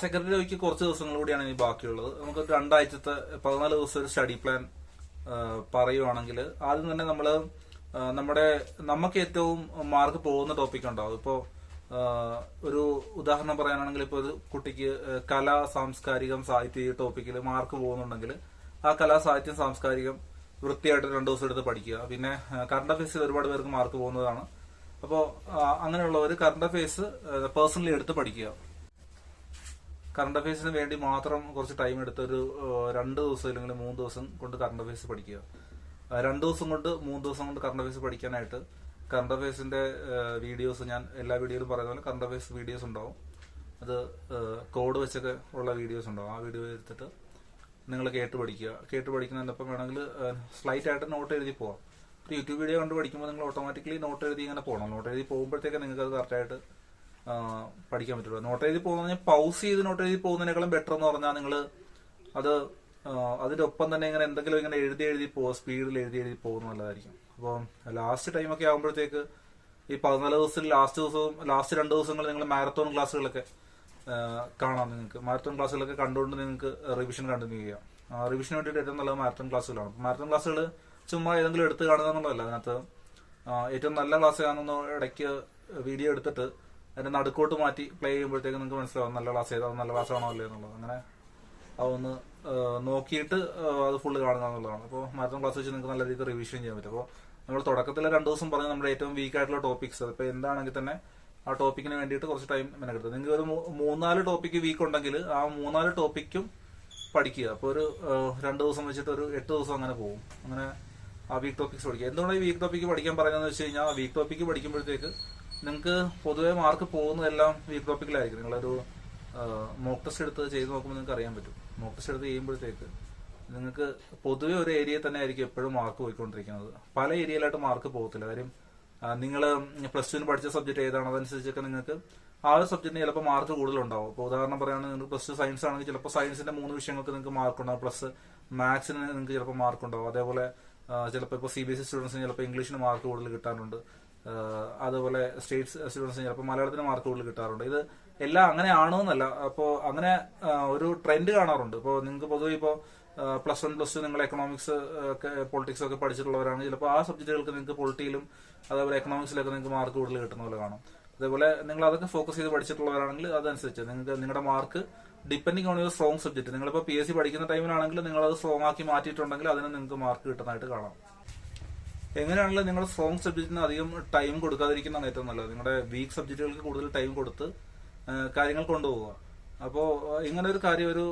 Secondary ഒക്കെ കുറച്ച് ദിവസങ്ങൾ കൂടിയാണ് ഇനി ബാക്കിയുള്ളത്. നമുക്ക് രണ്ടാഴ്ചത്തെ പതിനാല് ദിവസം ഒരു സ്റ്റഡി പ്ലാൻ പറയുവാണെങ്കിൽ ആദ്യം തന്നെ നമ്മൾ നമ്മുടെ നമുക്ക് ഏറ്റവും മാർക്ക് പോകുന്ന ടോപ്പിക് ഉണ്ടാവും ഇപ്പോൾ ഒരു ഉദാഹരണം പറയാനാണെങ്കിൽ ഇപ്പോൾ ഒരു കുട്ടിക്ക് കലാ സാംസ്കാരികം സാഹിത്യ ടോപ്പിക്കിൽ മാർക്ക് പോകുന്നുണ്ടെങ്കിൽ ആ കലാ സാഹിത്യം സാംസ്കാരികം വൃത്തിയായിട്ട് രണ്ടു ദിവസം എടുത്ത് പഠിക്കുക. പിന്നെ കറണ്ട് അഫയേഴ്സിൽ ഒരുപാട് പേർക്ക് മാർക്ക് പോകുന്നതാണ്. അപ്പോൾ അങ്ങനെയുള്ളവർ കറണ്ട് അഫയേഴ്സ് പേഴ്സണലി എടുത്ത് പഠിക്കുക. കറണ്ട് അഫയേഴ്സിന് വേണ്ടി മാത്രം കുറച്ച് ടൈം എടുത്ത് ഒരു രണ്ട് ദിവസം അല്ലെങ്കിൽ മൂന്ന് ദിവസം കൊണ്ട് കറണ്ട് അഫയേഴ്സ് പഠിക്കുക. രണ്ട് ദിവസം കൊണ്ട് മൂന്ന് ദിവസം കൊണ്ട് കറണ്ട് അഫയേഴ്സ് പഠിക്കാനായിട്ട് കറണ്ട് അഫയേഴ്സിന്റെ വീഡിയോസ് ഞാൻ എല്ലാ വീഡിയോയിലും പറയുന്ന പോലെ കറണ്ട് അഫയേഴ്സ് വീഡിയോസ് ഉണ്ടാവും. അത് കോഡ് വെച്ചൊക്കെ ഉള്ള വീഡിയോസ് ഉണ്ടാവും. ആ വീഡിയോ എടുത്തിട്ട് നിങ്ങൾ കേട്ട് പഠിക്കുക. കേട്ട് പഠിക്കുന്നതിനൊപ്പം വേണമെങ്കിൽ സ്ലൈറ്റ് ആയിട്ട് നോട്ട് എഴുതി പോവാം. യൂട്യൂബ് വീഡിയോ കണ്ട് പഠിക്കുമ്പോൾ നിങ്ങൾ ഓട്ടോമാറ്റിക്കലി നോട്ട് എഴുതി ഇങ്ങനെ പോകണം നോട്ട് എഴുതി പോകുമ്പോഴത്തേക്ക് നിങ്ങൾക്ക് അത് കറക്റ്റായിട്ട് പഠിക്കാൻ പറ്റുള്ളൂ. നോട്ട് എഴുതി പോകുന്ന പൗസ് ചെയ്ത് നോട്ട് എഴുതി പോകുന്നതിനേക്കാളും ബെറ്റർ എന്ന് പറഞ്ഞാൽ നിങ്ങൾ അത് അതിന്റെ ഒപ്പം തന്നെ ഇങ്ങനെ എന്തെങ്കിലും ഇങ്ങനെ എഴുതി എഴുതി പോകുക സ്പീഡിൽ എഴുതി എഴുതി പോകുന്ന നല്ലതായിരിക്കും. അപ്പോൾ ലാസ്റ്റ് ടൈമൊക്കെ ആകുമ്പോഴത്തേക്ക് ഈ പതിനാല് ദിവസത്തിൽ ലാസ്റ്റ് ദിവസവും ലാസ്റ്റ് രണ്ട് ദിവസങ്ങളിൽ നിങ്ങൾ മാരത്തോൺ ക്ലാസ്സുകളൊക്കെ കാണാം നിങ്ങൾക്ക്. മാരത്തോൺ ക്ലാസ്സുകളൊക്കെ കണ്ടുകൊണ്ട് നിങ്ങൾക്ക് റിവിഷൻ കണ്ടിന്യൂ ചെയ്യാം. റിവിഷന് വേണ്ടിയിട്ട് ഏറ്റവും നല്ലത് മാരത്തോൺ ക്ലാസ്സുകളാണ് മാരത്തോൺ ക്ലാസ്സുകൾ ചുമ്മാ ഏതെങ്കിലും എടുത്ത് കാണുക എന്നുള്ളതല്ല. അതിനകത്ത് ഏറ്റവും നല്ല ക്ലാസ് കാണുന്ന ഇടയ്ക്ക് വീഡിയോ എടുത്തിട്ട് അതിന്റെ നടുക്കോട്ട് മാറ്റി പ്ലേ ചെയ്യുമ്പോഴത്തേക്ക് നിങ്ങൾക്ക് മനസ്സിലാവും നല്ല ക്ലാസ് ഏതാ നല്ല ക്ലാസ് ആണോ അല്ലേ എന്നുള്ളത്. അങ്ങനെ അതൊന്ന് നോക്കിയിട്ട് അത് ഫുള്ള് കാണുക എന്നുള്ളതാണ്. അപ്പോൾ മാരത്തോൺ ക്ലാസ് വെച്ച് നിങ്ങൾക്ക് നല്ല രീതിയിൽ റിവിഷൻ ചെയ്യാൻ പറ്റും. അപ്പോൾ നമ്മൾ തുടക്കത്തിലെ രണ്ട് ദിവസം പറഞ്ഞ നമ്മുടെ ഏറ്റവും വീക്ക് ആയിട്ടുള്ള ടോപ്പിക്സ് ഇപ്പോൾ എന്താണെങ്കിൽ തന്നെ ആ ടോപ്പിക്കിന് വേണ്ടിയിട്ട് കുറച്ച് ടൈം മെനക്കെടുത്തത് നിങ്ങൾക്ക് ഒരു മൂന്നാൽ ടോപ്പിക്ക് വീക്ക് ഉണ്ടെങ്കിൽ ആ മൂന്നാൽ ടോപ്പിക്കും പഠിക്കുക. അപ്പോൾ ഒരു രണ്ട് ദിവസം വെച്ചിട്ട് ഒരു എട്ട് ദിവസം അങ്ങനെ പോകും. അങ്ങനെ ആ വീക്ക് ടോപ്പിക്സ് പഠിക്കുക. എന്തുകൊണ്ടാണ് ഈ വീക്ക് ടോപ്പിക്ക് പഠിക്കാൻ പറയുന്നത് വെച്ച് കഴിഞ്ഞാൽ ആ വീക്ക് ടോപ്പിക്ക് പഠിക്കുമ്പോഴത്തേക്ക് നിങ്ങൾക്ക് പൊതുവേ മാർക്ക് പോകുന്നതെല്ലാം വീക്ക് ടോപ്പിക്കിലായിരിക്കും നിങ്ങളൊരു മോക്ക് ടെസ്റ്റ് എടുത്ത് ചെയ്ത് നോക്കുമ്പോൾ നിങ്ങൾക്ക് അറിയാൻ പറ്റും. മോക്ക് ടെസ്റ്റ് എടുത്ത് ചെയ്യുമ്പോഴത്തേക്ക് നിങ്ങൾക്ക് പൊതുവെ ഒരു ഏരിയയിൽ തന്നെ ആയിരിക്കും എപ്പോഴും മാർക്ക് പോയിക്കൊണ്ടിരിക്കുന്നത്. പല ഏരിയയിലായിട്ട് മാർക്ക് പോകത്തില്ല. കാര്യം നിങ്ങൾ പ്ലസ് ടുവിന് പഠിച്ച സബ്ജക്ട് ഏതാണ്? അതനുസരിച്ചൊക്കെ നിങ്ങൾക്ക് ആ ഒരു സബ്ജക്റ്റിന് ചിലപ്പോൾ മാർക്ക് കൂടുതലുണ്ടാവും. അപ്പോൾ ഉദാഹരണം പറയുകയാണെങ്കിൽ നിങ്ങൾക്ക് പ്ലസ് ടു സയൻസ് ആണെങ്കിൽ ചിലപ്പോൾ സയൻസിന്റെ മൂന്ന് വിഷയങ്ങൾക്ക് നിങ്ങൾക്ക് മാർക്ക് ഉണ്ടാവും. പ്ലസ് മാത്സിന് നിങ്ങൾക്ക് ചിലപ്പോൾ മാർക്ക് ഉണ്ടാവും. അതേപോലെ ചിലപ്പോൾ ഇപ്പോൾ സി ബി എസ് ഇ സ്റ്റുഡൻസിന് ചിലപ്പോൾ ഇംഗ്ലീഷിന് മാർക്ക് കൂടുതൽ കിട്ടാറുണ്ട്. ആ, അതുപോലെ സ്റ്റേറ്റ് സ്റ്റുഡൻസിന് ചിലപ്പോൾ മലയാളത്തിന് മാർക്ക് കൂടുതൽ കിട്ടാറുണ്ട്. ഇത് എല്ലാം അങ്ങനെ ആണോ എന്നല്ല അപ്പോൾ അങ്ങനെ ഒരു ട്രെൻഡ് കാണാറുണ്ട്. ഇപ്പോൾ നിങ്ങൾക്ക് പൊതുവെ ഇപ്പോൾ പ്ലസ് വൺ പ്ലസ് ടു നിങ്ങൾ എക്കണോമിക്സ് ഒക്കെ പൊളിറ്റിക്സ് ഒക്കെ പഠിച്ചിട്ടുള്ളവരാണ് ചിലപ്പോൾ ആ സബ്ജക്റ്റുകൾക്ക് നിങ്ങൾക്ക് പൊളിറ്റിയിലും അതേപോലെ എക്കണോമിക്സിലൊക്കെ നിങ്ങൾക്ക് മാർക്ക് കൂടുതൽ കിട്ടുന്ന പോലെ കാണും. അതേപോലെ നിങ്ങൾ അതൊക്കെ ഫോക്കസ് ചെയ്ത് പഠിച്ചിട്ടുള്ളവരാണെങ്കിൽ അതനുസരിച്ച് നിങ്ങൾക്ക് നിങ്ങളുടെ mark depending on your strong subject നിങ്ങളിപ്പോൾ പി എസ് സി പഠിക്കുന്ന ടൈമിലാണെങ്കിൽ നിങ്ങൾ അത് സ്ട്രോങ് ആക്കി മാറ്റിയിട്ടുണ്ടെങ്കിൽ അതിന് നിങ്ങൾക്ക് മാർക്ക് കിട്ടുന്നതായിട്ട് കാണാം. എങ്ങനെയാണെങ്കിലും നിങ്ങളുടെ സ്ട്രോങ് സബ്ജക്റ്റിന് അധികം ടൈം കൊടുക്കാതിരിക്കുന്നതാണ് ഏറ്റവും നല്ലത്. നിങ്ങളുടെ വീക്ക് സബ്ജക്റ്റുകൾക്ക് കൂടുതൽ ടൈം കൊടുത്ത് കാര്യങ്ങൾ കൊണ്ടുപോകുക അപ്പോൾ ഇങ്ങനെ ഒരു കാര്യം ഒരു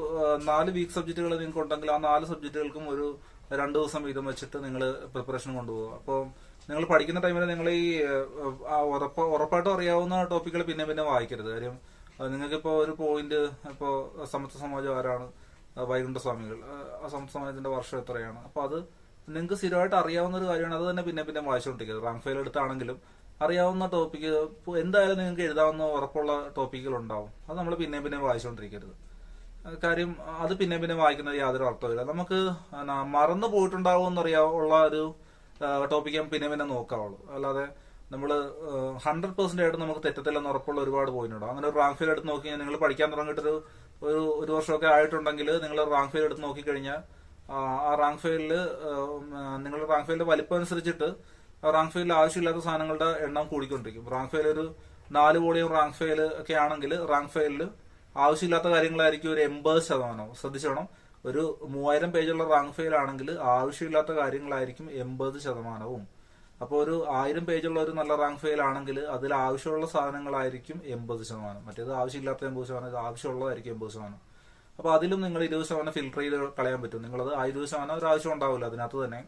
നാല് വീക്ക് സബ്ജക്റ്റുകൾ നിങ്ങൾക്ക് ഉണ്ടെങ്കിൽ ആ നാല് സബ്ജക്റ്റുകൾക്കും ഒരു രണ്ട് ദിവസം വീതം വെച്ചിട്ട് നിങ്ങൾ പ്രിപ്പറേഷൻ കൊണ്ടുപോകുക അപ്പോൾ നിങ്ങൾ പഠിക്കുന്ന ടൈമിൽ നിങ്ങൾ ഈ ഉറപ്പ ഉറപ്പായിട്ടും അറിയാവുന്ന ടോപ്പിക്കുകൾ പിന്നെ പിന്നെ വായിക്കരുത്. കാര്യം നിങ്ങൾക്കിപ്പോൾ ഒരു പോയിന്റ് ഇപ്പോൾ സമത്വ സമാജം ആരാണ്? വൈകുണ്ഠ ആ സമത്വ സമാജത്തിന്റെ വർഷം എത്രയാണ്? അപ്പോൾ അത് നിങ്ങൾക്ക് സ്ഥിരമായിട്ട് അറിയാവുന്ന ഒരു കാര്യമാണ്. അത് തന്നെ പിന്നെ പിന്നെ വായിച്ചുകൊണ്ടിരിക്കുന്നത് റാങ്ക് ഫയൽ എടുത്താണെങ്കിലും അറിയാവുന്ന ടോപ്പിക്ക് എന്തായാലും നിങ്ങൾക്ക് എഴുതാവുന്ന ഉറപ്പുള്ള ടോപ്പിക്കുകൾ ഉണ്ടാവും. അത് നമ്മൾ പിന്നെ പിന്നെ വായിച്ചുകൊണ്ടിരിക്കരുത്. കാര്യം അത് പിന്നെ പിന്നെ വായിക്കുന്നത് യാതൊരു അർത്ഥമില്ല നമുക്ക് മറന്നു പോയിട്ടുണ്ടാവും എന്നറിയാവുള്ള ഒരു ടോപ്പിക്ക് പിന്നെ പിന്നെ നോക്കാവുള്ളൂ. അല്ലാതെ നമ്മൾ ഹൺഡ്രഡ് പെർസെന്റ് ആയിട്ട് നമുക്ക് തെറ്റത്തില്ലെന്ന് ഉറപ്പുള്ള ഒരുപാട് പോയിന്റ് ഉണ്ടാവും അങ്ങനെ ഒരു റാങ്ക് ഫെയിൽ എടുത്ത് നോക്കി നിങ്ങൾ പഠിക്കാൻ തുടങ്ങിയിട്ടൊരു ഒരു ഒരു വർഷമൊക്കെ ആയിട്ടുണ്ടെങ്കിൽ നിങ്ങൾ റാങ്ക് ഫെയിൽ എടുത്ത് നോക്കിക്കഴിഞ്ഞാൽ ആ, റാങ്ക് ഫെയിലിൽ നിങ്ങളുടെ റാങ്ക് ഫയലിന്റെ വലിപ്പം അനുസരിച്ചിട്ട് റാങ്ക് ഫയലിൽ ആവശ്യമില്ലാത്ത സാധനങ്ങളുടെ എണ്ണം കൂടിക്കൊണ്ടിരിക്കും. റാങ്ക് ഫയൽ ഒരു നാല് വോളിയം റാങ്ക് ഫയൽ ഒക്കെ ആണെങ്കിൽ റാങ്ക് ഫയലിൽ ആവശ്യമില്ലാത്ത കാര്യങ്ങളായിരിക്കും ഒരു എൺപത് ശതമാനം ശ്രദ്ധിച്ചോണം. ഒരു മൂവായിരം പേജുള്ള റാങ്ക് ഫയൽ ആണെങ്കിൽ ആവശ്യമില്ലാത്ത കാര്യങ്ങളായിരിക്കും എൺപത് ശതമാനവും. അപ്പോൾ ഒരു ആയിരം പേജുള്ള ഒരു നല്ല റാങ്ക് ഫയൽ ആണെങ്കിൽ അതിൽ ആവശ്യമുള്ള സാധനങ്ങളായിരിക്കും എൺപത് ശതമാനം. മറ്റേത് ആവശ്യമില്ലാത്ത എൺപത് ശതമാനം ആവശ്യമുള്ളതായിരിക്കും എൺപത് ശതമാനം. അപ്പൊ അതിലും നിങ്ങൾ ഇരുപത് ശതമാനം ഫിൽട്ടർ ചെയ്ത് കളയാൻ പറ്റും. നിങ്ങളത് ആ ഇരുപത് ശതമാനം ഒരു ആവശ്യം ഉണ്ടാവില്ല അതിനകത്ത് തന്നെ.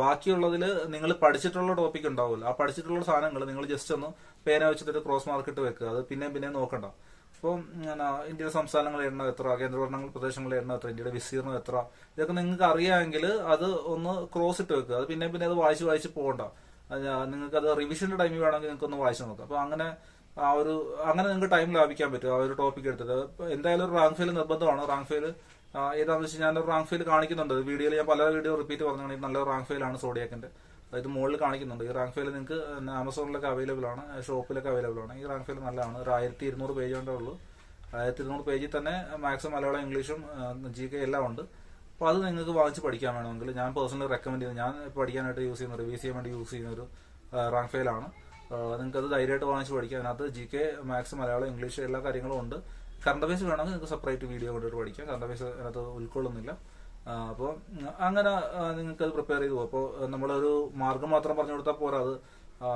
ബാക്കിയുള്ളതിൽ നിങ്ങൾ പഠിച്ചിട്ടുള്ള ടോപ്പിക് ഉണ്ടാവില്ല ആ പഠിച്ചിട്ടുള്ള സാധനങ്ങൾ നിങ്ങൾ ജസ്റ്റ് ഒന്ന് പേന വെച്ചിട്ട് ക്രോസ് മാർക്കിട്ട് വെക്കുക. അത് പിന്നെയും പിന്നെയും നോക്കണ്ട. അപ്പോൾ ഇന്ത്യ സംസ്ഥാനങ്ങളുടെ എണ്ണം എത്ര കേന്ദ്രഭരണ പ്രദേശങ്ങളുടെ എണ്ണം എത്ര ഇന്ത്യയുടെ വിസ്തീർണം എത്ര ഇതൊക്കെ നിങ്ങൾക്ക് അറിയാമെങ്കിൽ അത് ഒന്ന് ക്രോസ് ഇട്ട് വെക്കുക. അത് പിന്നെ പിന്നെ അത് വായിച്ച് വായിച്ച് പോകണ്ട. നിങ്ങൾക്ക് അത് റിവിഷന്റെ ടൈമിൽ വേണമെങ്കിൽ നിങ്ങൾക്ക് ഒന്ന് വായിച്ചു നോക്കാം. അപ്പൊ അങ്ങനെ ആ ഒരു അങ്ങനെ നിങ്ങൾക്ക് ടൈം ലാഭിക്കാൻ പറ്റും. ആ ഒരു ടോപ്പിക് എടുത്തിട്ട് എന്തായാലും ഒരു റാങ്ക് ഫെയിൽ നിർബന്ധമാണ്. റാങ്ക് ഫെയിൽ ഏതാണെന്ന് വെച്ചാൽ ഞാൻ റാങ്ക് ഫെയിൽ കാണിക്കുന്നുണ്ട്. വീഡിയോയിൽ ഞാൻ പല വീഡിയോ റിപ്പീറ്റ് പറഞ്ഞാണ് നല്ല റാങ്ക് ഫെയിലാണ് സോഡിയാക്കിന്റെ ഇത് മുകളിൽ കാണിക്കുന്നുണ്ട്. ഈ റാങ്ക് ഫെയിൽ നിങ്ങൾക്ക് ആമസോണിലൊക്കെ അവൈലബിൾ ആണ്. ഷോപ്പിലൊക്കെ അവൈലബിൾ ആണ്. ഈ റാങ്ക് ഫെയിൽ നല്ലതാണ്. ഒരു ആയിരത്തി ഇരുന്നൂറ് പേജ് കൊണ്ടേ ഉള്ളൂ. ആയിരത്തി ഇരുന്നൂറ് പേജിൽ തന്നെ മാക്സിമം മലയാളം ഇംഗ്ലീഷും ജി കെ എല്ലാം ഉണ്ട്. അപ്പോൾ അത് നിങ്ങൾക്ക് വാങ്ങിച്ച് പഠിക്കാൻ വേണമെങ്കിൽ ഞാൻ പേഴ്സണലി റെക്കമെൻഡ് ചെയ്യുന്നത്. ഞാൻ പഠിക്കാനായിട്ട് യൂസ് ചെയ്യുന്ന റിവൈസ് ചെയ്യാൻ വേണ്ടി യൂസ് ചെയ്യുന്ന ഒരു റാങ്ക് ഫയലാണ് നിങ്ങൾക്ക് അത് ധൈര്യമായിട്ട് വാങ്ങിച്ച് പഠിക്കാം. അതിനകത്ത് G K maths Malayalam English എല്ലാ കാര്യങ്ങളും ഉണ്ട്. കറണ്ട് ബേസ് വേണമെങ്കിൽ നിങ്ങൾക്ക് സെപ്പറേറ്റ് വീഡിയോ കൊണ്ടിട്ട് പഠിക്കാം. കറണ്ട് ബേസ് അതിനകത്ത് ഉൾക്കൊള്ളുന്നില്ല. അപ്പോൾ അങ്ങനെ നിങ്ങൾക്ക് അത് പ്രിപ്പയർ ചെയ്തു അപ്പോൾ നമ്മളൊരു മാർഗം മാത്രം പറഞ്ഞു കൊടുത്താൽ പോരാ. അത്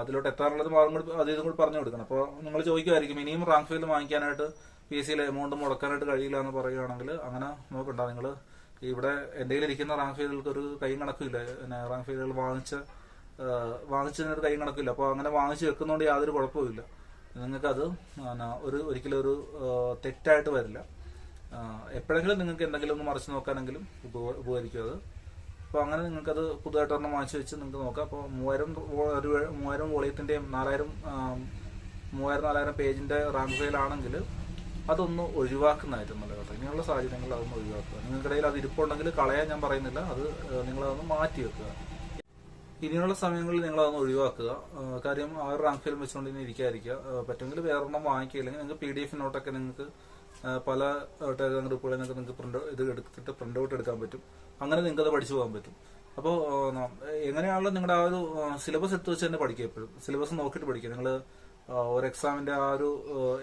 അതിലോട്ട് എത്താനുള്ളത് മാർഗം കൂടി അത് ഇതും കൂടി പറഞ്ഞു കൊടുക്കണം. അപ്പോൾ നിങ്ങൾ ചോദിക്കുമായിരിക്കും ഇനിയും റാങ്ക് ഫെയിൽ വാങ്ങിക്കാനായിട്ട് പി എസ് സിയിലെ എമൗണ്ട് മുടക്കാനായിട്ട് കഴിയില്ല എന്ന് പറയുകയാണെങ്കിൽ അങ്ങനെ നോക്കണ്ട. നിങ്ങൾ ഇവിടെ എന്റെ ഇരിക്കുന്ന റാങ്ക് ഫെയിലുകൾക്ക് ഒരു കൈ കണക്കില്ല. റാങ്ക് ഫെയിലുകൾ വാങ്ങിച്ച വാങ്ങിച്ചതിനൊരു കൈ കണക്കില്ല. അപ്പോൾ അങ്ങനെ വാങ്ങിച്ച് വെക്കുന്നതുകൊണ്ട് യാതൊരു കുഴപ്പമില്ല നിങ്ങൾക്കത് ഒരു ഒരിക്കലും ഒരു തെറ്റായിട്ട് വരില്ല. എപ്പോഴെങ്കിലും നിങ്ങൾക്ക് എന്തെങ്കിലും ഒന്ന് മറിച്ച് നോക്കാനെങ്കിലും ഉപ- ഉപകരിക്കും അത്. അപ്പോൾ അങ്ങനെ നിങ്ങൾക്കത് പുതുതായിട്ട് ഒരെണ്ണം വാങ്ങിച്ചു വെച്ച് നിങ്ങൾക്ക് നോക്കാം. അപ്പോൾ മൂവായിരം ഒരു മൂവായിരം വോളിയത്തിന്റെയും നാലായിരം മൂവായിരം നാലായിരം പേജിന്റെ റാങ്ക് ഫയലാണെങ്കിൽ അതൊന്ന് ഒഴിവാക്കുന്നതായിരിക്കും നല്ല കേട്ടോ. ഇങ്ങനെയുള്ള സാഹചര്യങ്ങളിൽ അതൊന്ന് ഒഴിവാക്കുക. നിങ്ങൾക്കിടയിൽ അത് ഇരിപ്പുണ്ടെങ്കിൽ കളയാൻ ഞാൻ പറയുന്നില്ല. അത് നിങ്ങളതൊന്ന് മാറ്റി വെക്കുക. ഇനിയുള്ള സമയങ്ങളിൽ നിങ്ങൾ അതൊന്ന് ഒഴിവാക്കുക കാര്യം ആ ഒരു റാങ്ക് ഫിലിം വെച്ചുകൊണ്ട് ഇനി ഇരിക്കാതിരിക്കുക. പറ്റുമെങ്കിൽ വേറൊരെണ്ണം വാങ്ങിക്കില്ലെങ്കിൽ നിങ്ങൾക്ക് പി ഡി എഫ് നോട്ടൊക്കെ നിങ്ങൾക്ക് പല ടെലിഗ്രാം ഗ്രൂപ്പുകളിൽ നിങ്ങൾക്ക് നിങ്ങൾക്ക് പ്രിന്റ് ഇത് എടുത്തിട്ട് പ്രിന്റ് ഔട്ട് എടുക്കാൻ പറ്റും. അങ്ങനെ നിങ്ങൾക്ക് അത് പഠിച്ചു പോകാൻ പറ്റും. അപ്പോൾ എങ്ങനെയാണല്ലോ നിങ്ങളുടെ ആ ഒരു സിലബസ് എടുത്ത് വെച്ച് തന്നെ പഠിക്കുക എപ്പോഴും. സിലബസ് നോക്കിയിട്ട് പഠിക്കുക. നിങ്ങൾ ഒരു എക്സാമിന്റെ ആ ഒരു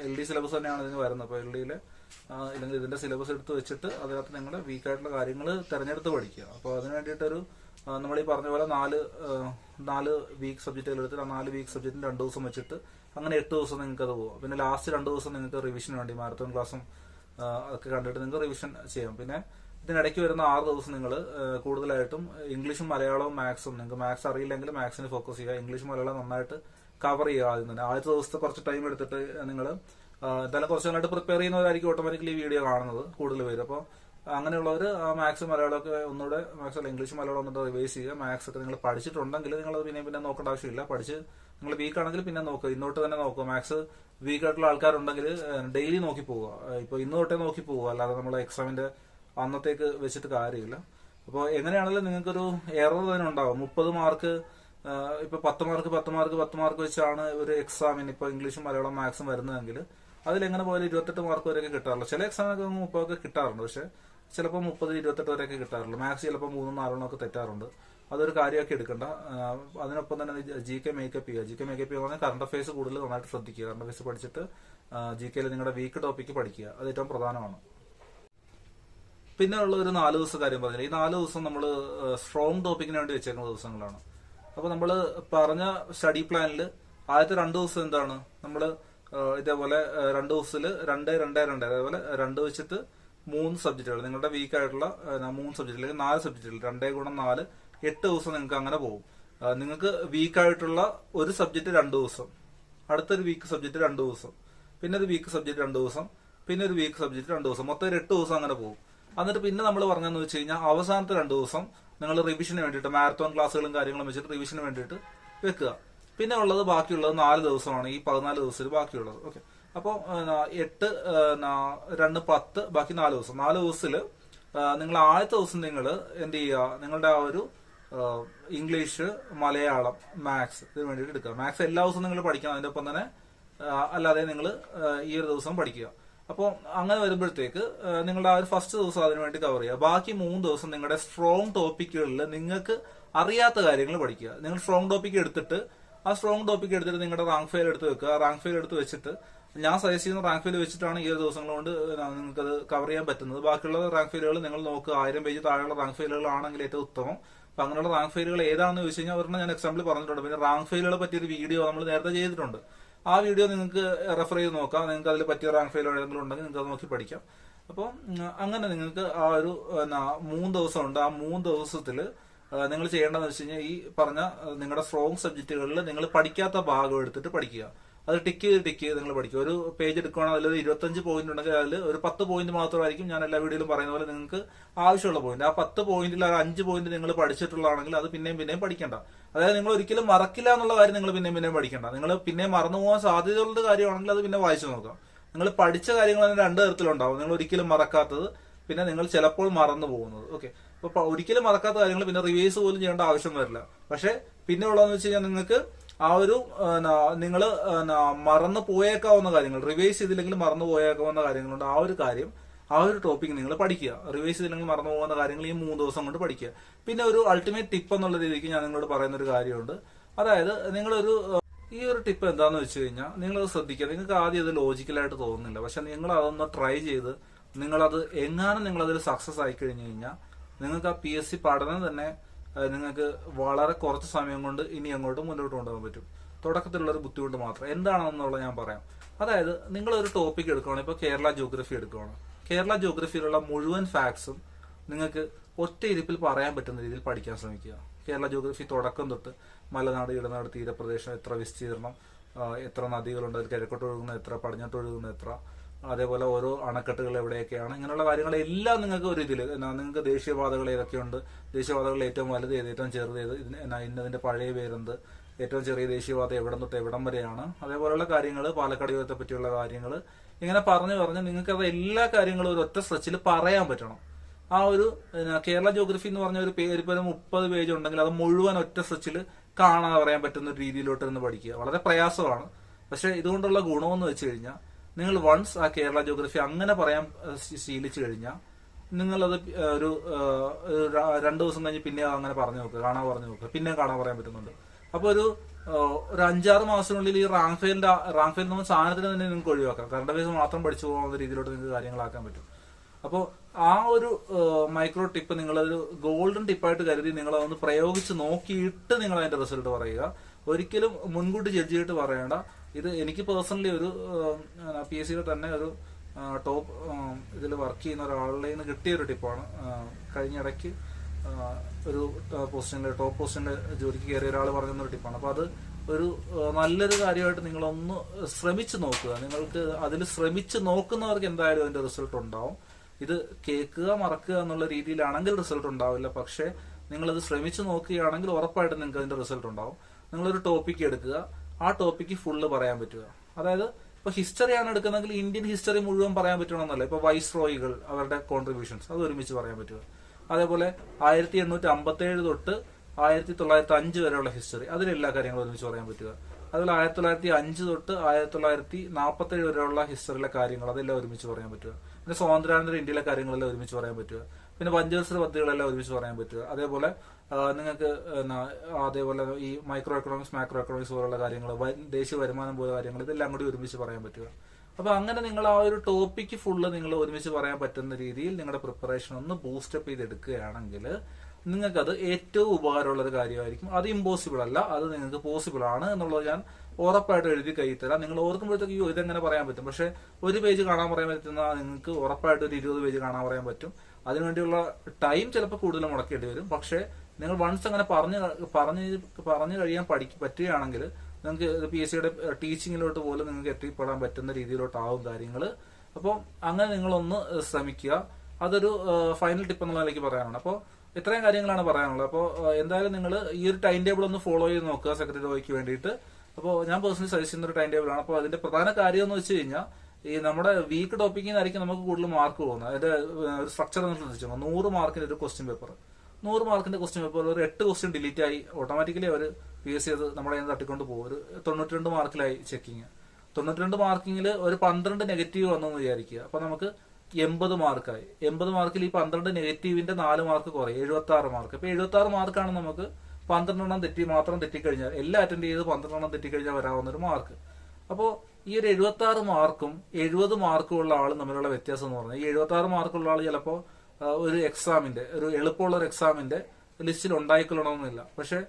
എൽ ഡി സിലബസ് തന്നെയാണ് ഇതിന് വരുന്നത്. അപ്പോൾ എൽ ഡിയിലെ ഇല്ലെങ്കിൽ ഇതിന്റെ സിലബസ് എടുത്ത് വെച്ചിട്ട് അതിനകത്ത് നിങ്ങളുടെ വീക്കായിട്ടുള്ള കാര്യങ്ങൾ തിരഞ്ഞെടുത്ത് പഠിക്കുക. അപ്പോൾ അതിന് വേണ്ടിയിട്ടൊരു നമ്മൾ ഈ പറഞ്ഞ പോലെ നാല് നാല് വീക്ക് സബ്ജക്റ്റുകൾ എടുത്തിട്ട് ആ നാല് വീക്ക് സബ്ജക്റ്റിന് രണ്ട് ദിവസം വെച്ചിട്ട് അങ്ങനെ എട്ട് ദിവസം നിങ്ങൾക്ക് അത് പോകും പിന്നെ ലാസ്റ്റ് രണ്ട് ദിവസം നിങ്ങൾക്ക് റിവിഷന് വേണ്ടി മാരത്തോൺ ക്ലാസ്സും ഒക്കെ കണ്ടിട്ട് നിങ്ങൾക്ക് റിവിഷൻ ചെയ്യാം. പിന്നെ ഇതിനിടയ്ക്ക് വരുന്ന ആറ് ദിവസം നിങ്ങൾ കൂടുതലായിട്ടും ഇംഗ്ലീഷും മലയാളവും മാത്സും നിങ്ങൾക്ക് മാത്സ് അറിയില്ലെങ്കിൽ മാത്സിന് ഫോക്കസ് ചെയ്യുക. ഇംഗ്ലീഷും മലയാളം നന്നായിട്ട് കവർ ചെയ്യുക ആദ്യം തന്നെ. ആദ്യത്തെ ദിവസത്തെ കുറച്ച് ടൈം എടുത്തിട്ട് നിങ്ങൾ എന്തായാലും കുറച്ച് നന്നായിട്ട് പ്രിപ്പയർ ചെയ്യുന്നവരായിരിക്കും ഓട്ടോമാറ്റിക്കലി വീഡിയോ കാണുന്നത് കൂടുതൽ പേര്. അപ്പോൾ അങ്ങനെയുള്ളവർ മാത്സ് മലയാളമൊക്കെ ഒന്നുകൂടെ മാത്സ് അല്ല ഇംഗ്ലീഷ് മലയാളം ഒന്നുകൂടെ റിവൈസ് ചെയ്യുക. മാത്സ് ഒക്കെ നിങ്ങൾ പഠിച്ചിട്ടുണ്ടെങ്കിൽ നിങ്ങൾ പിന്നെ പിന്നെ നോക്കേണ്ട ആവശ്യമില്ല. പഠിച്ച് നിങ്ങൾ വീക്ക് ആണെങ്കിൽ പിന്നെ നോക്കുക. ഇന്നോട്ട് തന്നെ നോക്കുക. മാത്സ് വീക്ക് ആയിട്ടുള്ള ആൾക്കാരുണ്ടെങ്കിൽ ഡെയിലി നോക്കി പോവുക. ഇപ്പോൾ ഇന്ന് തൊട്ടേ നോക്കി പോവുക. അല്ലാതെ നമ്മൾ എക്സാമിന്റെ അന്നത്തേക്ക് വെച്ചിട്ട് കാര്യമില്ല. അപ്പോൾ എങ്ങനെയാണെങ്കിലും നിങ്ങൾക്കൊരു എറർ തന്നെ ഉണ്ടാവും. മുപ്പത് മാർക്ക് ഇപ്പൊ പത്ത് മാർക്ക് പത്ത് മാർക്ക് പത്ത് മാർക്ക് വെച്ചാണ് ഒരു എക്സാമിന് ഇപ്പൊ ഇംഗ്ലീഷും മലയാളം മാത്സും വരുന്നതെങ്കിൽ അതിലെങ്ങനെ പോയാലും ഇരുപത്തെട്ട് മാർക്ക് വരെയൊക്കെ കിട്ടാറുള്ളൂ ചില എക്സാമൊക്കെ മുപ്പതൊക്കെ കിട്ടാറുണ്ട്. പക്ഷെ ചിലപ്പോൾ മുപ്പത് ഇരുപത്തെട്ട് വരെയൊക്കെ കിട്ടാറുള്ളൂ. മാത്സ് ചിലപ്പോൾ മൂന്നും നാലെണ്ണം ഒക്കെ തെറ്റാറുണ്ട്. അതൊരു കാര്യമൊക്കെ എടുക്കണ്ട. അതിനൊപ്പം തന്നെ ജി കെ മേക്കപ്പ് ചെയ്യുക. ജി കെ മേക്കപ്പ് ചെയ്യുക പറഞ്ഞാൽ കറണ്ട് അഫയേഴ്സ് കൂടുതൽ നന്നായിട്ട് ശ്രദ്ധിക്കുക. കറണ്ട് അഫയേഴ്സ് പഠിച്ചിട്ട് ജി കെയിൽ നിങ്ങളുടെ വീക്ക് ടോപ്പിക്ക് പഠിക്കുക. അത് ഏറ്റവും പ്രധാനമാണ്. പിന്നെ ഉള്ള ഒരു നാല് ദിവസം കാര്യം പറഞ്ഞില്ല. ഈ നാല് ദിവസം നമ്മൾ സ്ട്രോങ് ടോപ്പിക്കിന് വേണ്ടി വെച്ചേക്കുന്ന ദിവസങ്ങളാണ്. അപ്പൊ നമ്മൾ പറഞ്ഞ സ്റ്റഡി പ്ലാനിൽ ആദ്യത്തെ രണ്ട് ദിവസം എന്താണ്? നമ്മൾ ഇതേപോലെ രണ്ട് ദിവസത്തിൽ രണ്ട് രണ്ട് രണ്ട് അതേപോലെ രണ്ട് വെച്ചിട്ട് മൂന്ന് സബ്ജക്റ്റുകൾ നിങ്ങളുടെ വീക്ക് ആയിട്ടുള്ള മൂന്ന് സബ്ജക്റ്റ് അല്ലെങ്കിൽ നാല് സബ്ജക്റ്റുകൾ രണ്ടേ ഗുണം നാല് എട്ട് ദിവസം നിങ്ങൾക്ക് അങ്ങനെ പോകും. നിങ്ങൾക്ക് വീക്ക് ആയിട്ടുള്ള ഒരു സബ്ജക്റ്റ് രണ്ട് ദിവസം. അടുത്തൊരു വീക്ക് സബ്ജക്റ്റ് രണ്ട് ദിവസം. പിന്നെ ഒരു വീക്ക് സബ്ജക്റ്റ് രണ്ട് ദിവസം. പിന്നെ ഒരു വീക്ക് സബ്ജക്റ്റ് രണ്ട് ദിവസം. മൊത്തം ഒരു എട്ട് ദിവസം അങ്ങനെ പോകും. എന്നിട്ട് പിന്നെ നമ്മൾ പറഞ്ഞതെന്ന് വെച്ച് കഴിഞ്ഞാൽ അവസാനത്തെ രണ്ട് ദിവസം നിങ്ങൾ റിവിഷന് വേണ്ടിയിട്ട് മാരത്തോൺ ക്ലാസ്സുകളും കാര്യങ്ങളും വെച്ചിട്ട് റിവിഷന് വേണ്ടിയിട്ട് വെക്കുക. പിന്നെ ഉള്ളത് ബാക്കിയുള്ളത് നാല് ദിവസമാണ്. ഈ പതിനാല് ദിവസത്തിൽ ബാക്കിയുള്ളത്. ഓക്കെ അപ്പോൾ എട്ട് രണ്ട് പത്ത് ബാക്കി നാല് ദിവസം. നാല് ദിവസത്തിൽ നിങ്ങൾ ആദ്യത്തെ ദിവസം നിങ്ങൾ എന്ത് ചെയ്യുക നിങ്ങളുടെ ആ ഒരു ഇംഗ്ലീഷ് മലയാളം മാത്സ് ഇതിന് വേണ്ടിയിട്ട് എടുക്കുക. മാത്സ് എല്ലാ ദിവസവും നിങ്ങൾ പഠിക്കണം. അതിന്റെ ഒപ്പം തന്നെ അല്ലാതെ നിങ്ങൾ ഈ ഒരു ദിവസം പഠിക്കുക. അപ്പോൾ അങ്ങനെ വരുമ്പോഴത്തേക്ക് നിങ്ങളുടെ ആ ഒരു ഫസ്റ്റ് ദിവസം അതിന് വേണ്ടി കവർ ചെയ്യുക. ബാക്കി മൂന്ന് ദിവസം നിങ്ങളുടെ സ്ട്രോങ് ടോപ്പിക്കുകളിൽ നിങ്ങൾക്ക് അറിയാത്ത കാര്യങ്ങൾ പഠിക്കുക. നിങ്ങൾ സ്ട്രോങ് ടോപ്പിക് എടുത്തിട്ട് ആ സ്ട്രോങ് ടോപ്പിക് എടുത്തിട്ട് നിങ്ങളുടെ റാങ്ക് ഫെയിൽ എടുത്ത് വെക്കുക. റാങ്ക് ഫെയിൽ എടുത്ത് വെച്ചിട്ട് ഞാൻ സജസ്റ്റ് ചെയ്യുന്ന റാങ്ക് ഫീൽ വെച്ചിട്ടാണ് ഈ ഒരു ദിവസങ്ങൾ കൊണ്ട് നിങ്ങൾക്ക് അത് കവർ ചെയ്യാൻ പറ്റുന്നത്. ബാക്കിയുള്ള റാങ്ക് ഫീലുകൾ നിങ്ങൾ നോക്കുക ആയിരം പേജ് താഴെയുള്ള റാങ്ക് ഫെയിലുകളാണെങ്കിൽ ഏറ്റവും ഉത്തമം. അപ്പൊ അങ്ങനെയുള്ള റാങ്ക് ഫീലുകൾ ഏതാണെന്ന് ചോദിച്ചു കഴിഞ്ഞാൽ ഒരെണ്ണം ഞാൻ എക്സാമ്പിൾ പറഞ്ഞിട്ടുണ്ട്. പിന്നെ റാങ്ക് ഫെയിലുകളെ പറ്റിയൊരു വീഡിയോ നമ്മൾ നേരത്തെ ചെയ്തിട്ടുണ്ട്. ആ വീഡിയോ നിങ്ങൾക്ക് റെഫർ ചെയ്ത് നോക്കാം. നിങ്ങൾക്ക് അതിൽ പറ്റിയ റാങ്ക് ഫെയിൽ ഏതെങ്കിലും ഉണ്ടെങ്കിൽ നിങ്ങൾക്ക് അത് നോക്കി പഠിക്കാം. അപ്പോൾ അങ്ങനെ നിങ്ങൾക്ക് ആ ഒരു മൂന്ന് ദിവസമുണ്ട്. ആ മൂന്ന് ദിവസത്തിൽ നിങ്ങൾ ചെയ്യേണ്ടതെന്ന് വെച്ച് കഴിഞ്ഞാൽ ഈ പറഞ്ഞ നിങ്ങളുടെ സ്ട്രോങ് സബ്ജക്റ്റുകളിൽ നിങ്ങൾ പഠിക്കാത്ത ഭാഗം എടുത്തിട്ട് പഠിക്കുക. അത് ടിക്ക് ചെയ്ത് ടിക്ക് ചെയ്ത് നിങ്ങൾ പഠിക്കും. ഒരു പേജ് എടുക്കുകയാണെങ്കിൽ അതിൽ ഇരുപത്തഞ്ച് പോയിന്റ് ഉണ്ടെങ്കിൽ അതിൽ ഒരു പത്ത് പോയിന്റ് മാത്രമായിരിക്കും ഞാൻ എല്ലാ വീഡിയോയിലും പറയുന്ന പോലെ നിങ്ങൾക്ക് ആവശ്യമുള്ള പോയിന്റ് ആ പത്ത് പോയിന്റിൽ ആ അഞ്ച് പോയിന്റ് നിങ്ങൾ പഠിച്ചിട്ടുള്ളതാണെങ്കിൽ അത് പിന്നെയും പിന്നെയും പഠിക്കേണ്ട. അതായത് നിങ്ങൾ ഒരിക്കലും മറക്കില്ല എന്നുള്ള കാര്യം നിങ്ങൾ പിന്നെയും പിന്നെയും പഠിക്കേണ്ട. നിങ്ങൾ പിന്നെ മറന്നു പോകാൻ സാധ്യതയുള്ള കാര്യമാണെങ്കിൽ അത് പിന്നെ വായിച്ചു നോക്കാം. നിങ്ങൾ പഠിച്ച കാര്യങ്ങൾ തന്നെ രണ്ട് തരത്തിലുണ്ടാവും. നിങ്ങൾ ഒരിക്കലും മറക്കാത്തത് പിന്നെ നിങ്ങൾ ചിലപ്പോൾ മറന്നു പോകുന്നത്. ഓക്കെ അപ്പൊ ഒരിക്കലും മറക്കാത്ത കാര്യങ്ങൾ പിന്നെ റിവൈസ് പോലും ചെയ്യേണ്ട ആവശ്യം വരില്ല. പക്ഷെ പിന്നെ ഉള്ളതെന്ന് വെച്ച് കഴിഞ്ഞാൽ നിങ്ങൾക്ക് ആ ഒരു നിങ്ങൾ മറന്നു പോയേക്കാവുന്ന കാര്യങ്ങൾ റിവൈസ് ചെയ്തില്ലെങ്കിൽ മറന്നു പോയേക്കാവുന്ന കാര്യങ്ങളുണ്ട്. ആ ഒരു കാര്യം ആ ഒരു ടോപ്പിക് നിങ്ങൾ പഠിക്കുക. റിവൈസ് ചെയ്തില്ലെങ്കിൽ മറന്നു പോകുന്ന കാര്യങ്ങൾ ഈ മൂന്ന് ദിവസം കൊണ്ട് പഠിക്കുക. പിന്നെ ഒരു അൾട്ടിമേറ്റ് ടിപ്പ് എന്നുള്ള രീതിക്ക് ഞാൻ നിങ്ങളോട് പറയുന്ന ഒരു കാര്യമുണ്ട്. അതായത് നിങ്ങളൊരു ഈ ഒരു ടിപ്പ് എന്താന്ന് വെച്ച് കഴിഞ്ഞാൽ നിങ്ങളത് ശ്രദ്ധിക്കുക. നിങ്ങൾക്ക് ആദ്യം അത് ലോജിക്കലായിട്ട് തോന്നുന്നില്ല. പക്ഷെ നിങ്ങൾ അതൊന്ന് ട്രൈ ചെയ്ത് നിങ്ങളത് എങ്ങാനും നിങ്ങളതിൽ സക്സസ് ആയി കഴിഞ്ഞു കഴിഞ്ഞാൽ നിങ്ങൾക്ക് ആ പി എസ് സി പഠനം തന്നെ നിങ്ങൾക്ക് വളരെ കുറച്ച് സമയം കൊണ്ട് ഇനി അങ്ങോട്ട് മുന്നോട്ട് കൊണ്ടുപോകാൻ പറ്റും. തുടക്കത്തിലുള്ള ഒരു ബുദ്ധിമുട്ട് മാത്രം. എന്താണെന്നുള്ള ഞാൻ പറയാം. അതായത് നിങ്ങൾ ഒരു ടോപ്പിക് എടുക്കുകയാണ്. ഇപ്പോൾ കേരള ജോഗ്രഫി എടുക്കുകയാണ്. കേരള ജോഗ്രഫിയിലുള്ള മുഴുവൻ ഫാക്ട്സും നിങ്ങൾക്ക് ഒറ്റ ഇരിപ്പിൽ പറയാൻ പറ്റുന്ന രീതിയിൽ പഠിക്കാൻ ശ്രമിക്കുക. കേരള ജോഗ്രഫി തുടക്കം തൊട്ട് മലനാട് ഇടനാട് തീരപ്രദേശം എത്ര വിസ്തീർണം എത്ര നദികളുണ്ട് അതിൽ കിഴക്കോട്ട് ഒഴുകുന്ന എത്ര പടിഞ്ഞാട്ട് ഒഴുകുന്ന എത്ര അതേപോലെ ഓരോ അണക്കെട്ടുകൾ എവിടെയൊക്കെയാണ്. ഇങ്ങനെയുള്ള കാര്യങ്ങളെല്ലാം നിങ്ങൾക്ക് ഒരു ഇതിൽ നിങ്ങൾക്ക് ദേശീയപാതകൾ ഏതൊക്കെയുണ്ട്? ദേശീയപാതകളിൽ ഏറ്റവും വലുത് ഏത് ഏറ്റവും ചെറുത് ഏത് ഇന്നതിന്റെ പഴയ പേരെന്ത്? ഏറ്റവും ചെറിയ ദേശീയപാത എവിടെ തൊട്ട് എവിടം വരെയാണ്? അതേപോലെയുള്ള കാര്യങ്ങൾ പാലക്കാട് യുദ്ധത്തെ പറ്റിയുള്ള കാര്യങ്ങൾ ഇങ്ങനെ പറഞ്ഞു പറഞ്ഞ് നിങ്ങൾക്ക് അത് എല്ലാ കാര്യങ്ങളും ഒരു ഒറ്റ സ്ട്രെച്ചിൽ പറയാൻ പറ്റണം. ആ ഒരു കേരള ജോഗ്രഫി എന്ന് പറഞ്ഞ ഒരു പേര് ഇപ്പോൾ മുപ്പത് പേജ് ഉണ്ടെങ്കിൽ അത് മുഴുവൻ ഒറ്റ സ്ട്രെച്ചിൽ കാണാൻ പറയാൻ പറ്റുന്ന രീതിയിലോട്ട് ഇരുന്ന് പഠിക്കുക. വളരെ പ്രയാസമാണ്. പക്ഷെ ഇതുകൊണ്ടുള്ള ഗുണമെന്ന് വെച്ച് കഴിഞ്ഞാൽ നിങ്ങൾ വൺസ് ആ കേരള ജോഗ്രഫി അങ്ങനെ പറയാൻ ശീലിച്ചു കഴിഞ്ഞാൽ നിങ്ങളത് ഒരു രണ്ടു ദിവസം കഴിഞ്ഞ് പിന്നെ അങ്ങനെ പറഞ്ഞു നോക്കുക കാണാൻ പറഞ്ഞു നോക്കുക പിന്നെ കാണാൻ പറയാൻ പറ്റുന്നുണ്ട്. അപ്പൊ ഒരു ഒരു അഞ്ചാറ് മാസത്തിനുള്ളിൽ ഈ റാങ്ക് ഫെയിലിന്റെ എന്ന സാധനത്തിന് തന്നെ നിങ്ങൾക്ക് ഒഴിവാക്കാം. കറണ്ട് ബേസ് മാത്രം പഠിച്ചു പോകുന്ന രീതിയിലോട്ട് നിങ്ങൾക്ക് കാര്യങ്ങളാക്കാൻ പറ്റും. അപ്പോൾ ആ ഒരു മൈക്രോ ടിപ്പ് നിങ്ങളൊരു ഗോൾഡൻ ടിപ്പായിട്ട് കരുതി നിങ്ങൾ അതൊന്ന് പ്രയോഗിച്ച് നോക്കിയിട്ട് നിങ്ങൾ അതിന്റെ റിസൾട്ട് പറയുക. ഒരിക്കലും മുൻകൂട്ടി ജഡ്ജ് ചെയ്തിട്ട് പറയേണ്ട. ഇത് എനിക്ക് പേഴ്സണലി ഒരു പി എസ് സിയുടെ തന്നെ ഒരു ടോപ്പ് ഇതിൽ വർക്ക് ചെയ്യുന്ന ഒരാളുടെ നിന്ന് കിട്ടിയ ഒരു ടിപ്പാണ് കഴിഞ്ഞ ഇടയ്ക്ക് ഒരു പൊസിഷനിൽ ടോപ്പ് പൊസിഷനിൽ ജോലിക്ക് കയറിയ ഒരാൾ പറഞ്ഞ ഒരു ടിപ്പാണ് അപ്പൊ അത് ഒരു നല്ലൊരു കാര്യമായിട്ട് നിങ്ങളൊന്ന് ശ്രമിച്ചു നോക്കുക. നിങ്ങൾക്ക് അതിൽ ശ്രമിച്ചു നോക്കുന്നവർക്ക് എന്തായാലും അതിന്റെ റിസൾട്ട് ഉണ്ടാവും. ഇത് കേൾക്കുക മറക്കുക എന്നുള്ള രീതിയിലാണെങ്കിൽ റിസൾട്ട് ഉണ്ടാവില്ല. പക്ഷേ നിങ്ങളത് ശ്രമിച്ചു നോക്കുകയാണെങ്കിൽ ഉറപ്പായിട്ട് നിങ്ങൾക്ക് അതിന്റെ റിസൾട്ട് ഉണ്ടാവും. നിങ്ങളൊരു ടോപ്പിക് എടുക്കുക. ആ ടോപ്പിക്ക് ഫുള്ള് പറയാൻ പറ്റുക. അതായത് ഇപ്പൊ ഹിസ്റ്ററിയാണ് എടുക്കുന്നതെങ്കിൽ ഇന്ത്യൻ ഹിസ്റ്ററി മുഴുവൻ പറയാൻ പറ്റണമെന്നല്ല. ഇപ്പൊ വൈസ് റോയികൾ അവരുടെ കോൺട്രിബ്യൂഷൻസ് അത് ഒരുമിച്ച് പറയാൻ പറ്റുക. അതേപോലെ ആയിരത്തി എണ്ണൂറ്റി അമ്പത്തി ഏഴ് തൊട്ട് ആയിരത്തി തൊള്ളായിരത്തി അഞ്ച് വരെയുള്ള ഹിസ്റ്ററി അതിലെല്ലാ കാര്യങ്ങളും ഒരുമിച്ച് പറയാൻ പറ്റുക. അതുപോലെ ആയിരത്തി തൊള്ളായിരത്തി അഞ്ച് തൊട്ട് ആയിരത്തി തൊള്ളായിരത്തി നാൽപ്പത്തി ഏഴ് വരെയുള്ള ഹിസ്റ്ററിയിലെ കാര്യങ്ങൾ അതെല്ലാം ഒരുമിച്ച് പറയാൻ പറ്റുക. പിന്നെ സ്വാതന്ത്ര്യാനന്തര ഇന്ത്യയിലെ കാര്യങ്ങളെല്ലാം ഒരുമിച്ച് പറയാൻ പറ്റുക. പിന്നെ പഞ്ചവത്സര പദ്ധതികളെല്ലാം ഒരുമിച്ച് പറയാൻ പറ്റുക. അതേപോലെ നിങ്ങൾക്ക് അതേപോലെ ഈ മൈക്രോ എക്കണോമിക്സ് മാക്രോ എക്കണോമിക്സ് പോലുള്ള കാര്യങ്ങൾ ദേശീയ വരുമാനം പോലെ കാര്യങ്ങൾ ഇതെല്ലാം കൂടി ഒരുമിച്ച് പറയാൻ പറ്റുക. അപ്പൊ അങ്ങനെ നിങ്ങൾ ആ ഒരു ടോപ്പിക്ക് ഫുള്ള് നിങ്ങൾ ഒരുമിച്ച് പറയാൻ പറ്റുന്ന രീതിയിൽ നിങ്ങളുടെ പ്രിപ്പറേഷൻ ഒന്ന് ബൂസ്റ്റപ്പ് ചെയ്തെടുക്കുകയാണെങ്കിൽ നിങ്ങൾക്കത് ഏറ്റവും ഉപകാരമുള്ള ഒരു കാര്യമായിരിക്കും. അത് ഇമ്പോസിബിൾ അല്ല അത് നിങ്ങൾക്ക് പോസിബിൾ ആണ് എന്നുള്ളത് ഞാൻ ഉറപ്പായിട്ട് എഴുതി കൈ തരാം. നിങ്ങൾ ഓർക്കുമ്പോഴത്തേക്ക് അയ്യോ ഇതെങ്ങനെ പറയാൻ പറ്റും? പക്ഷെ ഒരു പേജ് കാണാൻ പറയാൻ പറ്റുന്ന നിങ്ങൾക്ക് ഉറപ്പായിട്ട് ഒരു ഇരുപത് പേജ് കാണാൻ പറയാൻ പറ്റും. അതിനുവേണ്ടിയുള്ള ടൈം ചിലപ്പോൾ കൂടുതൽ മുടക്കേണ്ടി വരും. പക്ഷേ നിങ്ങൾ വൺസ് അങ്ങനെ പറഞ്ഞ് പറഞ്ഞ് പറഞ്ഞു കഴിയാൻ പഠിക്ക പറ്റുകയാണെങ്കിൽ നിങ്ങൾക്ക് പി എസ് സിയുടെ ടീച്ചിങ്ങിലോട്ട് പോലും നിങ്ങൾക്ക് എത്തിപ്പെടാൻ പറ്റുന്ന രീതിയിലോട്ടാവും കാര്യങ്ങൾ അപ്പോൾ അങ്ങനെ നിങ്ങളൊന്ന് ശ്രമിക്കുക. അതൊരു ഫൈനൽ ടിപ്പ് എന്നുള്ള നിലയ്ക്ക് പറയാനാണ് അപ്പോൾ ഇത്രയും കാര്യങ്ങളാണ് പറയാനുള്ളത്. അപ്പോൾ എന്തായാലും നിങ്ങൾ ഈ ഒരു ടൈം ടേബിൾ ഒന്ന് ഫോളോ ചെയ്ത് നോക്കുക സെക്രട്ടറി റോയ്ക്ക് വേണ്ടിയിട്ട്. അപ്പോൾ ഞാൻ പേഴ്സണലി സജസ്റ്റ് ചെയ്യുന്ന ഒരു ടൈം ടേബിളാണ് അപ്പോൾ അതിന്റെ പ്രധാന കാര്യം എന്ന് വെച്ച് കഴിഞ്ഞാൽ ഈ നമ്മുടെ വീക്ക് ടോപ്പിക്കിൽ നിന്നായിരിക്കും നമുക്ക് കൂടുതൽ മാർക്ക് പോകുന്നത്. അതിന്റെ ഒരു സ്ട്രക്ചർ ശ്രദ്ധിച്ചു നൂറ് മാർക്കിന്റെ ഒരു ക്വസ്റ്റ്യൻ പേപ്പർ നൂറ് മാർക്കിന്റെ ക്വസ്റ്റ്യൻ പേപ്പർ ഒരു എട്ട് ക്വസ്റ്റ്യൻ ഡിലീറ്റ് ആയി. ഓട്ടോമാറ്റിക്കലി അവർ പി എസ് സി അത് കയ്യിൽ തട്ടിക്കൊണ്ട് പോകും. ഒരു തൊണ്ണൂറ്റിരണ്ട് മാർക്കിലായി ചെക്കിങ് തൊണ്ണൂറ്റിരണ്ട് മാർക്കിങ്ങിൽ ഒരു പന്ത്രണ്ട് നെഗറ്റീവ് വന്നെന്ന് വിചാരിക്കുക. അപ്പൊ നമുക്ക് എൺപത് മാർക്കായി. എൺപത് മാർക്കിൽ ഈ പന്ത്രണ്ട് നെഗറ്റീവിന്റെ നാല് മാർക്ക് കുറയും. എഴുപത്തി ആറ് മാർക്ക്. ഇപ്പൊ എഴുപത്തി ആറ് മാർക്കാണ് നമുക്ക് പന്ത്രണ്ടെണ്ണം തെറ്റി മാത്രം തെറ്റിക്കഴിഞ്ഞാൽ എല്ലാം അറ്റൻഡ് ചെയ്ത് പന്ത്രണ്ടെണ്ണം തെറ്റിക്കഴിഞ്ഞാൽ വരാവുന്ന ഒരു മാർക്ക്. അപ്പോൾ ഈ ഒരു എഴുപത്തി ആറ് മാർക്കും എഴുപത് മാർക്കും ഉള്ള ആളും തമ്മിലുള്ള വ്യത്യാസം എന്ന് പറഞ്ഞാൽ ഈ എഴുപത്തി ആറ് മാർക്കുള്ള ആൾ ചിലപ്പോൾ ഒരു എക്സാമിന്റെ ഒരു എളുപ്പമുള്ള ഒരു എക്സാമിന്റെ ലിസ്റ്റിൽ ഉണ്ടായിക്കൊള്ളണമെന്നില്ല. പക്ഷെ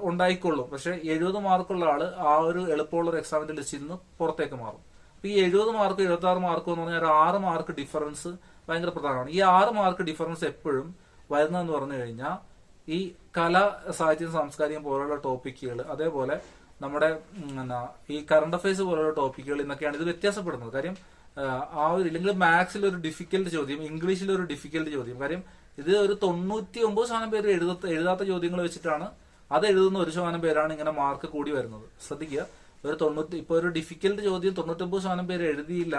ഉണ്ടായിക്കൊള്ളും. പക്ഷെ എഴുപത് മാർക്കുള്ള ആൾ ആ ഒരു എളുപ്പമുള്ള ഒരു എക്സാമിന്റെ ലിസ്റ്റിൽ നിന്ന് പുറത്തേക്ക് മാറും. അപ്പൊ ഈ എഴുപത് മാർക്ക് എഴുപത്തി ആറ് മാർക്ക് എന്ന് പറഞ്ഞാൽ ഒരു ആറ് മാർക്ക് ഡിഫറൻസ് ഭയങ്കര പ്രധാനമാണ്. ഈ ആറ് മാർക്ക് ഡിഫറൻസ് എപ്പോഴും വരുന്നതെന്ന് പറഞ്ഞു കഴിഞ്ഞാൽ ഈ കല സാഹിത്യം സാംസ്കാരികം പോലുള്ള ടോപ്പിക്കുകൾ അതേപോലെ നമ്മുടെ ഈ കറണ്ട് അഫയേഴ്സ് പോലുള്ള ടോപ്പിക്കുകൾ എന്നൊക്കെയാണ് ഇത് വ്യത്യാസപ്പെടുന്നത്. കാര്യം ആ, ഒരു ഇല്ലെങ്കിൽ മാത്സിൽ ഒരു ഡിഫിക്കൽട്ട് ചോദ്യം ഇംഗ്ലീഷിൽ ഒരു ഡിഫിക്കൽട്ട് ചോദ്യം. കാര്യം ഇത് ഒരു തൊണ്ണൂറ്റി ഒമ്പത് ശതമാനം പേര് എഴുതാത്ത എഴുതാത്ത ചോദ്യങ്ങൾ വെച്ചിട്ടാണ് അത് എഴുതുന്ന ഒരു ശതമാനം പേരാണ് ഇങ്ങനെ മാർക്ക് കൂടി വരുന്നത്. ശ്രദ്ധിക്കുക. ഒരു തൊണ്ണൂറ്റി ഇപ്പൊ ഒരു ഡിഫിക്കൽട്ട് ചോദ്യം തൊണ്ണൂറ്റൊമ്പത് ശതമാനം പേര് എഴുതിയില്ല.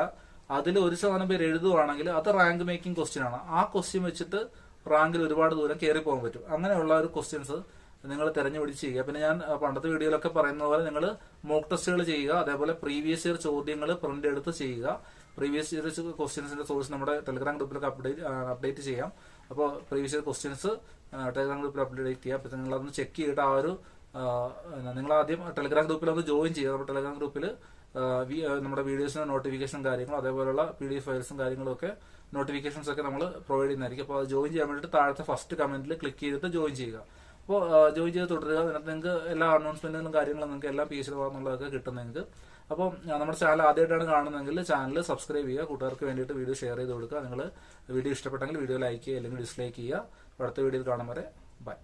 അതിൽ ഒരു ശതമാനം പേര് എഴുതുവാണെങ്കിൽ അത് റാങ്ക് മേക്കിംഗ് ക്വസ്റ്റ്യൻ ആണ്. ആ ക്വസ്റ്റ്യൻ വെച്ചിട്ട് റാങ്കിൽ ഒരുപാട് ദൂരം കയറി പോകാൻ പറ്റും. അങ്ങനെയുള്ള ഒരു ക്വസ്റ്റ്യൻസ് നിങ്ങൾ തെരഞ്ഞുപിടിച്ച് ചെയ്യുക. പിന്നെ ഞാൻ പണ്ടത്തെ വീഡിയോയിലൊക്കെ പറയുന്ന പോലെ നിങ്ങൾ മോക്ക് ടെസ്റ്റുകൾ ചെയ്യുക. അതേപോലെ പ്രീവിയസ് ഇയർ ചോദ്യങ്ങൾ പ്രിന്റ് എടുത്ത് ചെയ്യുക. പ്രീവിയസ് ഇയർ ക്വസ്റ്റ്യൻസിന്റെ സോഴ്സ് നമ്മുടെ ടെലിഗ്രാം ഗ്രൂപ്പിലൊക്കെ അപ്ഡേറ്റ് അപ്ഡേറ്റ് ചെയ്യാം. അപ്പോൾ പ്രീവിയസ് ഇയർ ക്വസ്റ്റ്യൻസ് ടെലിഗ്രാം ഗ്രൂപ്പിൽ അപ്ഡേറ്റ് ചെയ്യുക അപ്പോൾ നിങ്ങളതൊന്ന് ചെക്ക് ചെയ്തിട്ട് ആ ഒരു നിങ്ങൾ ആദ്യം ടെലിഗ്രാം ഗ്രൂപ്പിൽ ഒന്ന് ജോയിൻ ചെയ്യുക നമ്മുടെ ടെലിഗ്രാം ഗ്രൂപ്പിൽ നമ്മുടെ വീഡിയോസിന് നോട്ടിഫിക്കേഷനും കാര്യങ്ങളും അതേപോലുള്ള പി ഡി എഫ് ഫയൽസും കാര്യങ്ങളും ഒക്കെ നോട്ടിഫിക്കേഷൻസ് ഒക്കെ നമ്മൾ പ്രൊവൈഡ് ചെയ്യുന്നതായിരിക്കും. അപ്പോൾ അത് ജോയിൻ ചെയ്യാൻ വേണ്ടിയിട്ട് താഴത്തെ ഫസ്റ്റ് കമന്റിൽ ക്ലിക്ക് ചെയ്തിട്ട് ജോയിൻ ചെയ്യുക. അപ്പോൾ ജോയിൻ ചെയ്ത് തുടരുക. അതിനകത്ത് നിങ്ങൾക്ക് എല്ലാ അനൗൺസ്മെന്റുകളും കാര്യങ്ങളും നിങ്ങൾക്ക് എല്ലാ പി എച്ച് ഭാഗത്തുള്ളതൊക്കെ കിട്ടും നിങ്ങൾക്ക്. അപ്പോൾ നമ്മുടെ ചാനൽ ആദ്യമായിട്ടാണ് കാണുന്നതെങ്കിൽ ചാനൽ സബ്സ്ക്രൈബ് ചെയ്യുക കൂട്ടുകാർക്ക് വേണ്ടിയിട്ട് വീഡിയോ ഷെയർ ചെയ്ത് കൊടുക്കുക. നിങ്ങൾ വീഡിയോ ഇഷ്ടപ്പെട്ടെങ്കിൽ വീഡിയോ ലൈക്ക് ചെയ്യുക അല്ലെങ്കിൽ ഡിസ്ലൈക്ക് ചെയ്യുക. അടുത്ത വീഡിയോയിൽ കാണാൻ വരെ ബൈ.